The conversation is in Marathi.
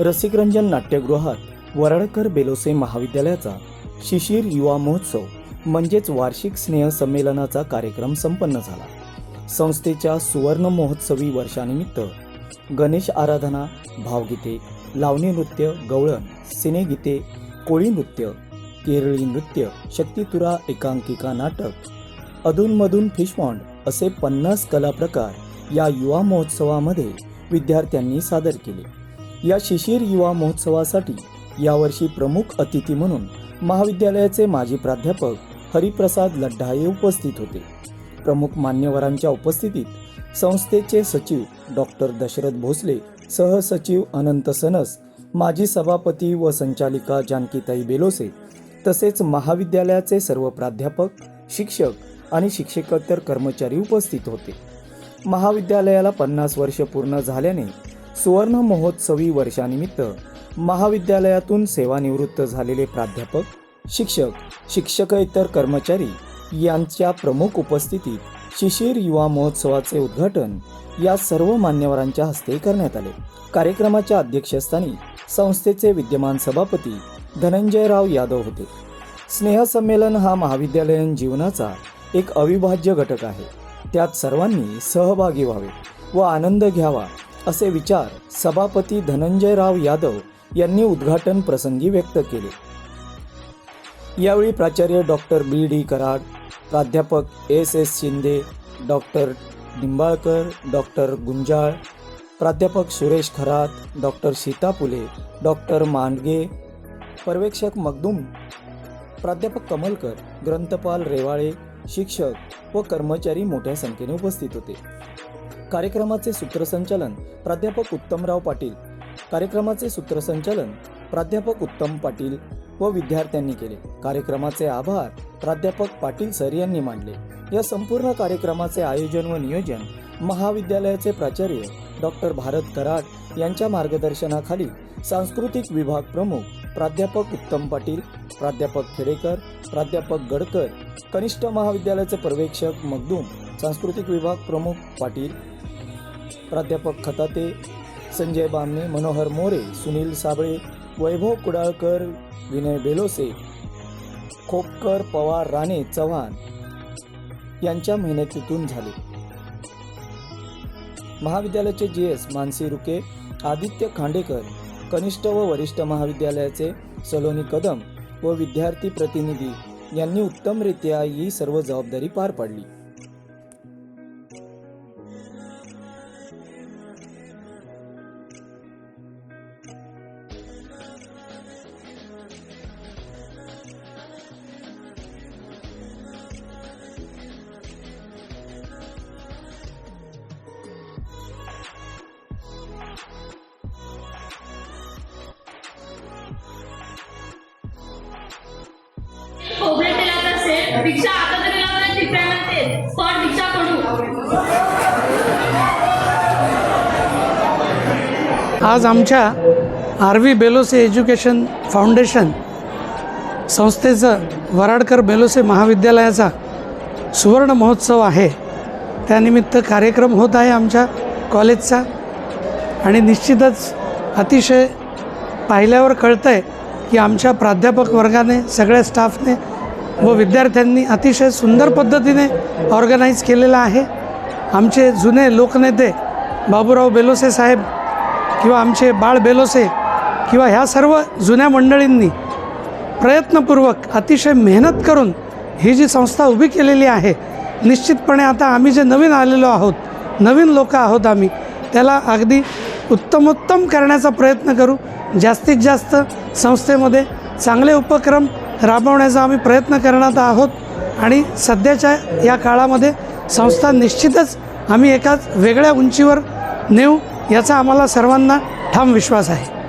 रसिकरंजन नाट्यगृहात वराडकर बेलोसे महाविद्यालयाचा शिशिर युवा महोत्सव म्हणजेच वार्षिक स्नेहसंमेलनाचा कार्यक्रम संपन्न झाला. संस्थेच्या सुवर्ण महोत्सवी वर्षानिमित्त गणेश आराधना भावगीते लावणी नृत्य गवळण सिनेगीते कोळी नृत्य केरळी नृत्य शक्तितुरा एकांकिका नाटक अधूनमधून फिशपॉन्ड असे पन्नास कला प्रकार या युवा महोत्सवामध्ये विद्यार्थ्यांनी सादर केले. या शिशिर युवा महोत्सवासाठी यावर्षी प्रमुख अतिथी म्हणून महाविद्यालयाचे माजी प्राध्यापक हरिप्रसाद लड्ढा उपस्थित होते. प्रमुख मान्यवरांच्या उपस्थितीत संस्थेचे सचिव डॉक्टर दशरथ भोसले सहसचिव अनंत सनस माजी सभापती व संचालिका जानकीताई बेलोसे तसेच महाविद्यालयाचे सर्व प्राध्यापक शिक्षक आणि शिक्षकेतर कर्मचारी उपस्थित होते. महाविद्यालयाला पन्नास वर्ष पूर्ण झाल्याने सुवर्ण महोत्सवी वर्षानिमित्त महाविद्यालयातून सेवानिवृत्त झालेले प्राध्यापक शिक्षक शिक्षकेतर कर्मचारी यांच्या प्रमुख उपस्थितीत शिशिर युवा महोत्सवाचे उद्घाटन या सर्व मान्यवरांच्या हस्ते करण्यात आले. कार्यक्रमाच्या अध्यक्षस्थानी संस्थेचे विद्यमान सभापती धनंजयराव यादव होते. स्नेहसंमेलन हा महाविद्यालयीन जीवनाचा एक अविभाज्य घटक आहे. त्यात सर्वांनी सहभागी व्हावे व आनंद घ्यावा असे विचार सभापती धनंजयराव यादव यांनी उद्घाटन प्रसंगी व्यक्त केले. यावेळी प्राचार्य डॉक्टर बी. डी. कराड प्राध्यापक S. S. Shinde doctor Nimbalkar doctor Gunjal प्राध्यापक सुरेश खरात डॉक्टर सीता पुले डॉक्टर मांडगे पर्यवेक्षक मगदूम प्राध्यापक कमलकर ग्रंथपाल रेवाळे शिक्षक व कर्मचारी मोठ्या संख्येने उपस्थित होते. कार्यक्रमाचे सूत्रसंचालन प्राध्यापक उत्तमराव पाटील. कार्यक्रमाचे सूत्रसंचालन प्राध्यापक उत्तम पाटील व विद्यार्थ्यांनी केले. कार्यक्रमाचे आभार प्राध्यापक पाटील सर यांनी मानले. या संपूर्ण कार्यक्रमाचे आयोजन व नियोजन महाविद्यालयाचे प्राचार्य डॉक्टर भारत कराड यांच्या मार्गदर्शनाखाली सांस्कृतिक विभाग प्रमुख प्राध्यापक उत्तम पाटील प्राध्यापक खेडेकर प्राध्यापक गडकर कनिष्ठ महाविद्यालयाचे पर्यवेक्षक मगदूम सांस्कृतिक विभाग प्रमुख पाटील प्राध्यापक खताते संजय बामणे मनोहर मोरे सुनील साबळे वैभव कुडाळकर विनय बेलोसे खोपकर पवार राणे चव्हाण यांच्या मेहनतीतून झाले. महाविद्यालयाचे जी एस मानसी रुके आदित्य खांडेकर कनिष्ठ व वरिष्ठ महाविद्यालयाचे सलोनी कदम व विद्यार्थी प्रतिनिधी यांनी उत्तमरित्या ही सर्व जबाबदारी पार पाडली. भिक्षा आता तरी लावणार टिपऱ्या म्हणते स्पॉट भिक्षा कडू आज आमच्या R V Belose education foundation संस्थेचं वराडकर बेलोसे महाविद्यालयाचा सुवर्ण महोत्सव आहे. त्यानिमित्त कार्यक्रम होत आहे आमच्या कॉलेजचा. आणि निश्चितच अतिशय पाहिल्यावर कळतं आहे की आमच्या प्राध्यापक वर्गाने सगळ्या स्टाफने व विद्यार्थ्यांनी अतिशय सुंदर पद्धतीने ऑर्गनाईज केलेलं आहे. आमचे जुने लोकनेते बाबूराव बेलोसे साहेब किंवा आमचे बाळ बेलोसे किंवा ह्या सर्व जुन्या मंडळींनी प्रयत्नपूर्वक अतिशय मेहनत करून ही जी संस्था उभी केलेली आहे निश्चितपणे आता आम्ही जे नवीन आलेलो आहोत नवीन लोक आहोत आम्ही त्याला अगदी उत्तमोत्तम करण्याचा प्रयत्न करू. जास्तीत जास्त संस्थेमध्ये चांगले उपक्रम राबवण्याचा आम्ही प्रयत्न करणार आहोत आणि सध्याच्या या काळामध्ये संस्था निश्चितच आम्ही एकाच वेगळ्या उंचीवर नेऊ याचा आम्हाला सर्वांना ठाम विश्वास आहे.